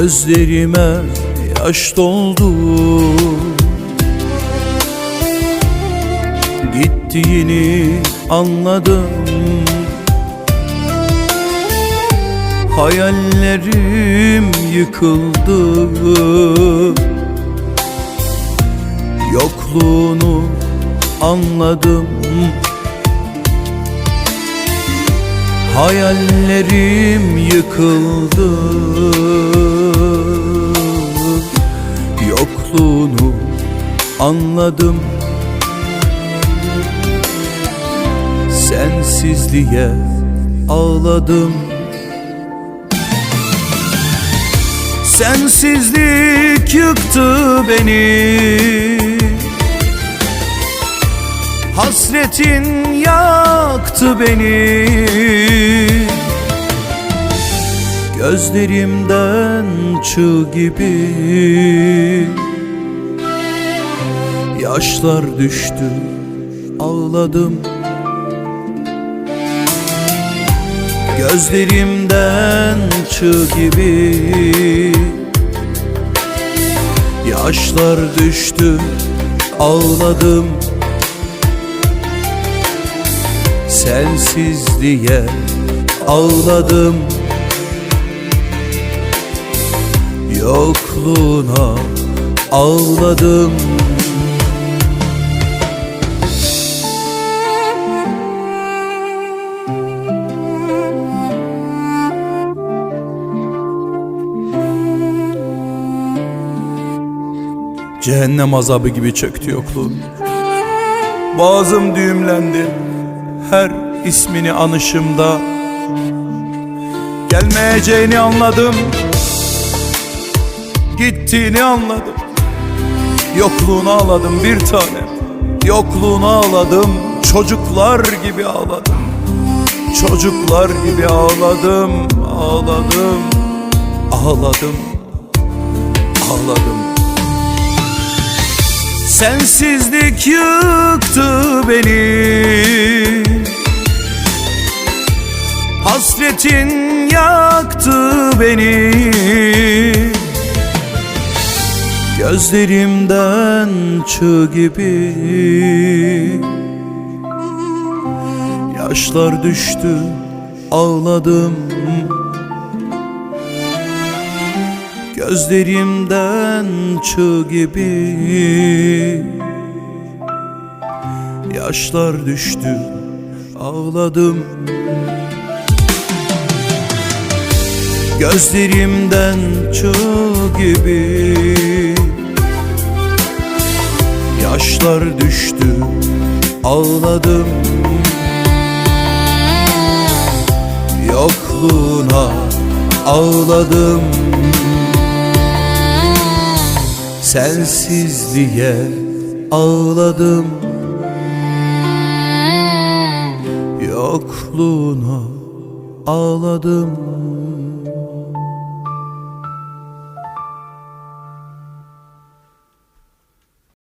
Gözlerime yaş doldu. Gittiğini anladım. Hayallerim yıkıldı. Yokluğunu anladım Hayallerim yıkıldı. Yokluğunu anladım. Sensizliğe ağladım. Sensizlik yıktı beni. Hasretin yaktı beni Gözlerimden çığ gibi. Yaşlar düştü ağladım. Gözlerimden çığ gibi. Yaşlar düştü ağladım. Sensizliğe ağladım Yokluğuna ağladım. Cehennem azabı gibi çöktü yokluğum. Boğazım düğümlendi. Her ismini anışımda. Gelmeyeceğini anladım Gittiğini anladım. Yokluğunu ağladım bir tanem Yokluğunu ağladım Çocuklar gibi ağladım. Çocuklar gibi ağladım Ağladım Ağladım Ağladım. Sensizlik yıktı beni. Hasretin yaktı beni Gözlerimden çığ gibi. Yaşlar düştü ağladım. Gözlerimden çığ gibi. Yaşlar düştü ağladım. Gözlerimden çığ gibi Yaşlar düştü ağladım. Yokluğuna ağladım. Sensizliğe ağladım. Yokluğuna ağladım